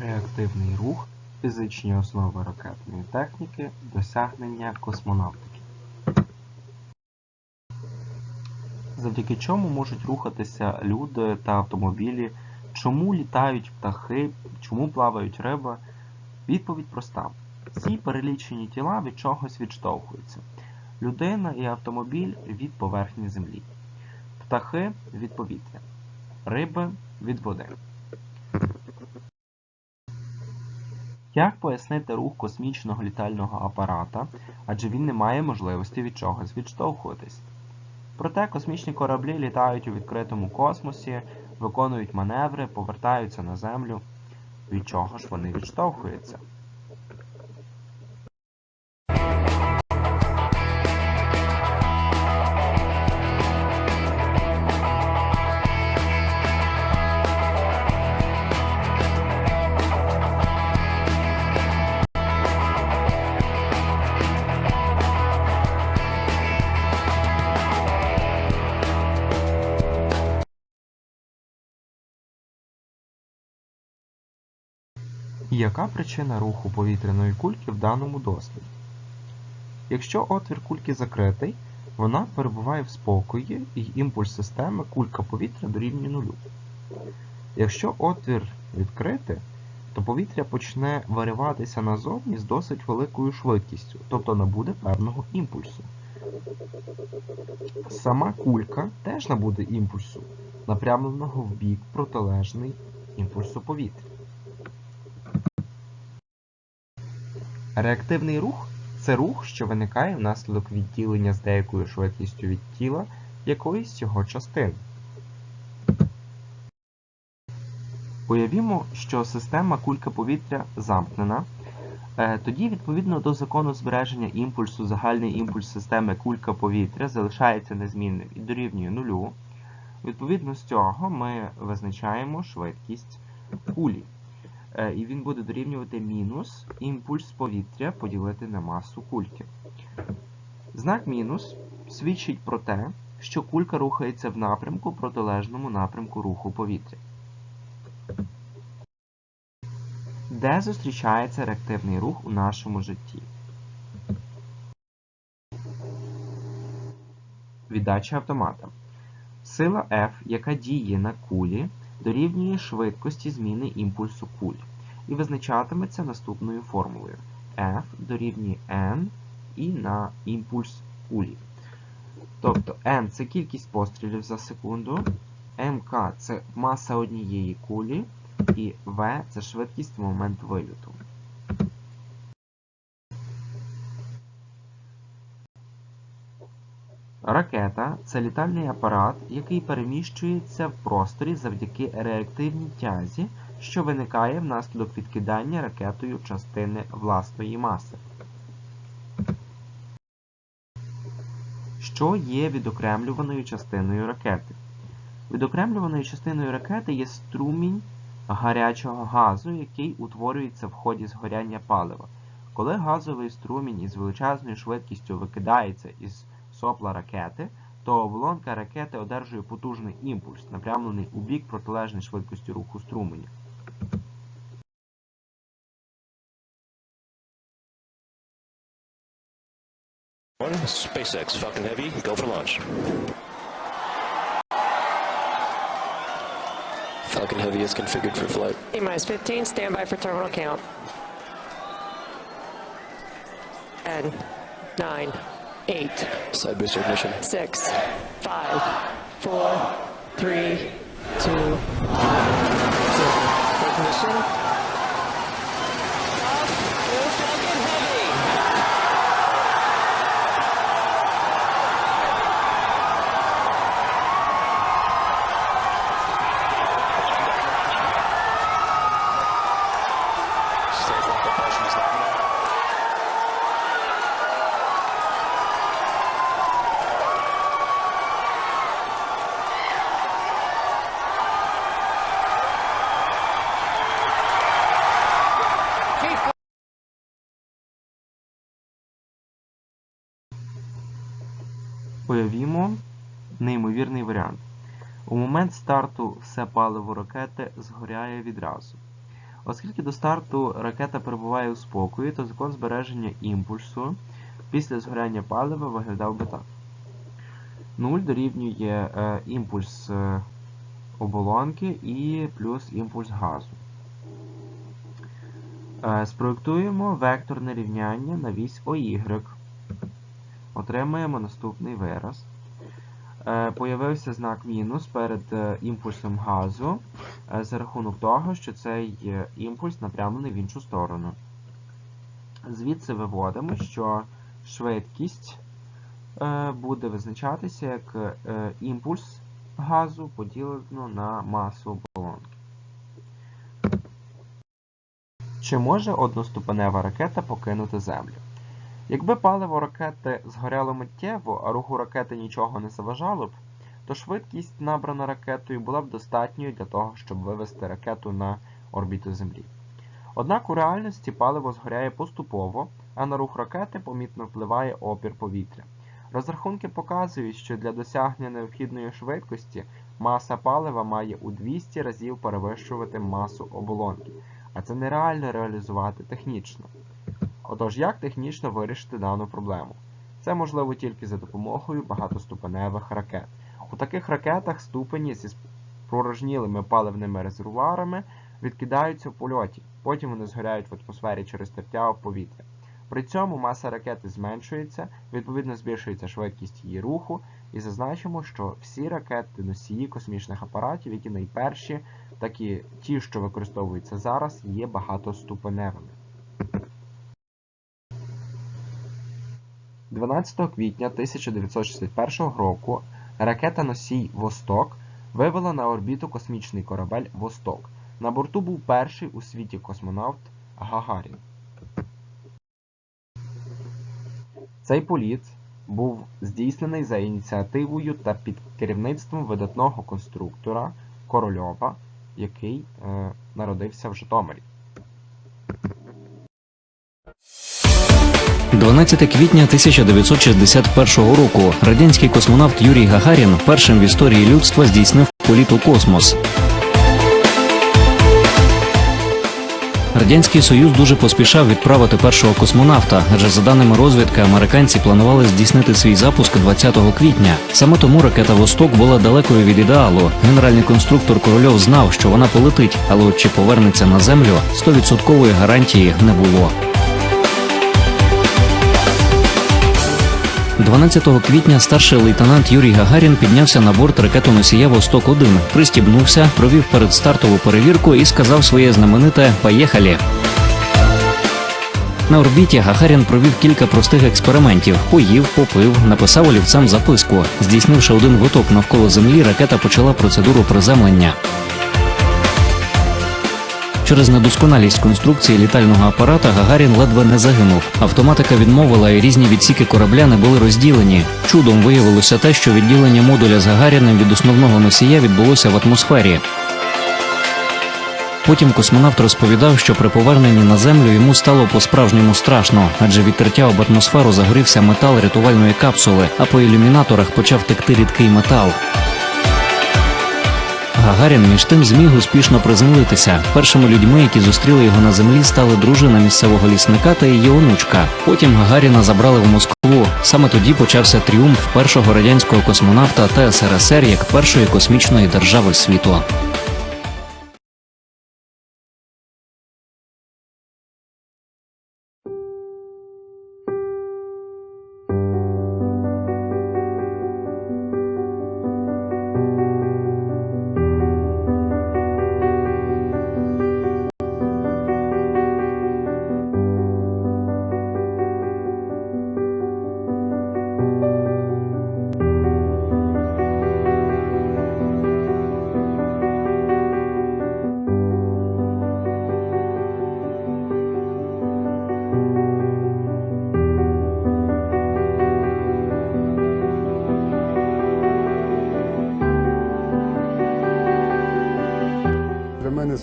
Реактивний рух, фізичні основи ракетної техніки, досягнення космонавтики. Завдяки чому можуть рухатися люди та автомобілі, чому літають птахи, чому плавають риби? Відповідь проста. Всі перелічені тіла від чогось відштовхуються. Людина і автомобіль від поверхні землі. Птахи від повітря. Риби від води. Як пояснити рух космічного літального апарата, адже він не має можливості від чогось відштовхуватись? Проте космічні кораблі літають у відкритому космосі, виконують маневри, повертаються на Землю. Від чого ж вони відштовхуються? Яка причина руху повітряної кульки в даному досліді? Якщо отвір кульки закритий, вона перебуває в спокої і імпульс системи кулька повітря дорівнює нулю. Якщо отвір відкритий, то повітря почне вириватися назовні з досить великою швидкістю, тобто набуде певного імпульсу. Сама кулька теж набуде імпульсу, напрямленого в бік протилежний імпульсу повітря. Реактивний рух це рух, що виникає внаслідок відділення з деякою швидкістю від тіла якоїсь його частини. Уявімо, що система кулька повітря замкнена. Е, Тоді, відповідно до закону збереження імпульсу, загальний імпульс системи кулька повітря залишається незмінним і дорівнює нулю. Відповідно з цього ми визначаємо швидкість кулі. Е, І він буде дорівнювати мінус імпульс повітря поділити на масу кульки. Знак мінус свідчить про те, що кулька рухається в напрямку протилежному напрямку руху повітря. Де зустрічається реактивний рух у нашому житті? Віддача автомата. Сила F, яка діє на кулі, дорівнює швидкості зміни імпульсу куль. і визначатиметься наступною формулою. F дорівнює N і на імпульс кулі. Тобто N це кількість пострілів за секунду, МК це маса однієї кулі, і V це швидкість в момент вильоту. Ракета це літальний апарат, який переміщується в просторі завдяки реактивній тязі, що виникає внаслідок відкидання ракетою частини власної маси. Що є відокремлюваною частиною ракети? Відокремлюваною частиною ракети є струмінь гарячого газу, який утворюється в ході згоряння палива. Коли газовий струмінь із величезною швидкістю викидається із сопла ракети, то оболонка ракети одержує потужний імпульс, напрямлений у бік протилежної швидкості руху струменя. One, SpaceX Falcon Heavy, go for launch. Falcon Heavy is configured for flight. T minus 15, stand by for terminal count. 10, 9, eight. Side booster ignition. Six, five, four, three, two, one, zero. Ignition. У момент старту все паливо ракети згоряє відразу. Оскільки до старту ракета перебуває у спокої, то закон збереження імпульсу після згоряння палива виглядав би так. 0 дорівнює е, імпульс е, оболонки і плюс імпульс газу. Е, спроєктуємо векторне рівняння на вісь OY. Отримаємо наступний вираз. Е, Появився знак мінус перед е, імпульсом газу е, за рахунок того, що цей імпульс напрямлений в іншу сторону. Звідси виводимо, що швидкість буде визначатися як імпульс газу поділено на масу оболонки. Чи може одноступенева ракета покинути Землю? Якби паливо ракети згоряло миттєво, а руху ракети нічого не заважало б, то швидкість, набрана ракетою, була б достатньою для того, щоб вивести ракету на орбіту Землі. Однак у реальності паливо згоряє поступово, а на рух ракети помітно впливає опір повітря. Розрахунки показують, що для досягнення необхідної швидкості маса палива має у 200 разів перевищувати масу оболонки, а це нереально реалізувати технічно. Отож, як технічно вирішити дану проблему? Це можливо тільки за допомогою багатоступеневих ракет. У таких ракетах ступені зі пророжнілими паливними резервуарами відкидаються в польоті, потім вони згоряють в атмосфері через тертя повітря. При цьому маса ракети зменшується, відповідно збільшується швидкість її руху, і зазначимо, що всі ракети носії космічних апаратів, які найперші, так і ті, що використовуються зараз, є багатоступеневими. 12 квітня 1961 року ракета носій Восток вивела на орбіту космічний корабель Восток. На борту був перший у світі космонавт Гагарін. Цей політ був здійснений за ініціативою та під керівництвом видатного конструктора Корольова, який е, народився в Житомирі. 12 квітня 1961 року радянський космонавт Юрій Гагарін першим в історії людства здійснив політ у космос. Радянський Союз дуже поспішав відправити першого космонавта, адже за даними розвідки, американці планували здійснити свій запуск 20 квітня. Саме тому ракета Восток була далекою від ідеалу. Генеральний конструктор Корольов знав, що вона полетить, але от чи повернеться на землю, 100% гарантії не було. 12 квітня старший лейтенант Юрій Гагарін піднявся на борт ракетоносія Восток-1, пристібнувся, провів передстартову перевірку і сказав своє знамените «Поїхали!». На орбіті Гагарін провів кілька простих експериментів: поїв, попив, написав олівцем записку. Здійснивши один виток навколо землі, ракета почала процедуру приземлення. Через недосконалість конструкції літального апарата Гагарін ледве не загинув. Автоматика відмовила, і різні відсіки корабля не були розділені. Чудом виявилося те, що відділення модуля з Гагаріним від основного носія відбулося в атмосфері. Потім космонавт розповідав, що при поверненні на землю йому стало по-справжньому страшно, адже від тертя об атмосферу загорівся метал рятувальної капсули, а по ілюмінаторах почав текти рідкий метал. Гагарін між тим зміг успішно приземлитися. Першими людьми, які зустріли його на землі, стали дружина місцевого лісника та її онучка. Потім Гагаріна забрали в Москву. Саме тоді почався тріумф першого радянського космонавта та СРСР як першої космічної держави світу.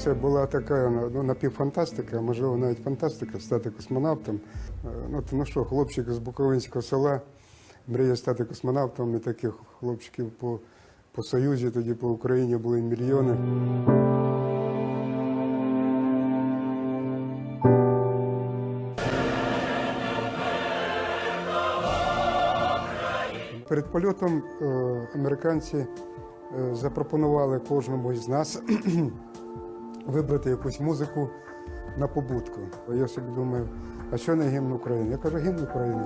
Це була така ну, ну, напівфантастика, можливо, навіть фантастика стати космонавтом. Е, ну тому що хлопчик з Буковинського села мріє стати космонавтом, і таких хлопчиків по по Союзі, тоді по Україні були мільйони. Перед польотом е, американці е, запропонували кожному із нас вибрати якусь музику на побудку. Я собі думаю, а що не гімн України? Я кажу, гімн України.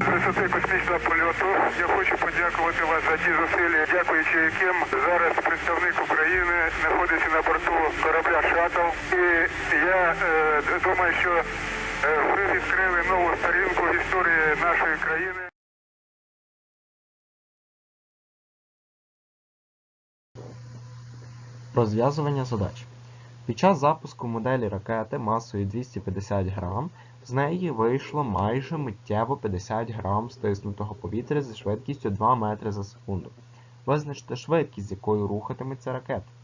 З висоти космічного польоту я хочу подякувати вас за ті зусилля, дякуючи яким зараз представник України знаходиться на борту корабля Шаттл. І я е, думаю, що ви відкрили нову сторінку в історії нашої країни. Розв'язування задач. Під час запуску моделі ракети масою 250 грам з неї вийшло майже миттєво 50 грам стиснутого повітря зі швидкістю 2 метри за секунду. Визначте швидкість, з якою рухатиметься ракета.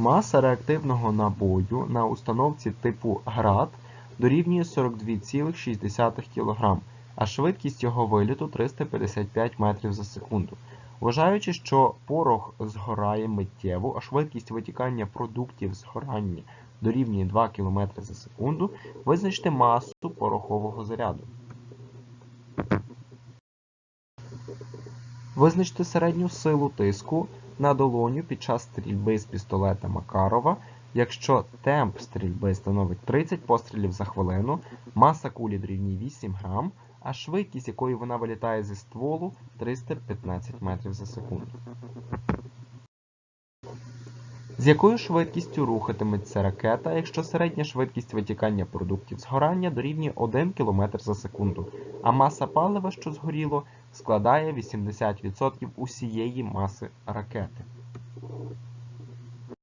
Маса реактивного набою на установці типу ГРАД дорівнює 42,6 кг, а швидкість його виліту 355 метрів за секунду. Вважаючи, що порох згорає миттєво, а швидкість витікання продуктів згорання дорівнює 2 км за секунду, визначте масу порохового заряду. Визначте середню силу тиску на долоню під час стрільби з пістолета Макарова, якщо темп стрільби становить 30 пострілів за хвилину, маса кулі дорівнює 8 грам, а швидкість, якою вона вилітає зі стволу 315 метрів за секунду. З якою швидкістю рухатиметься ракета, якщо середня швидкість витікання продуктів згорання дорівнює 1 км за секунду, а маса палива, що згоріло, складає 80% усієї маси ракети.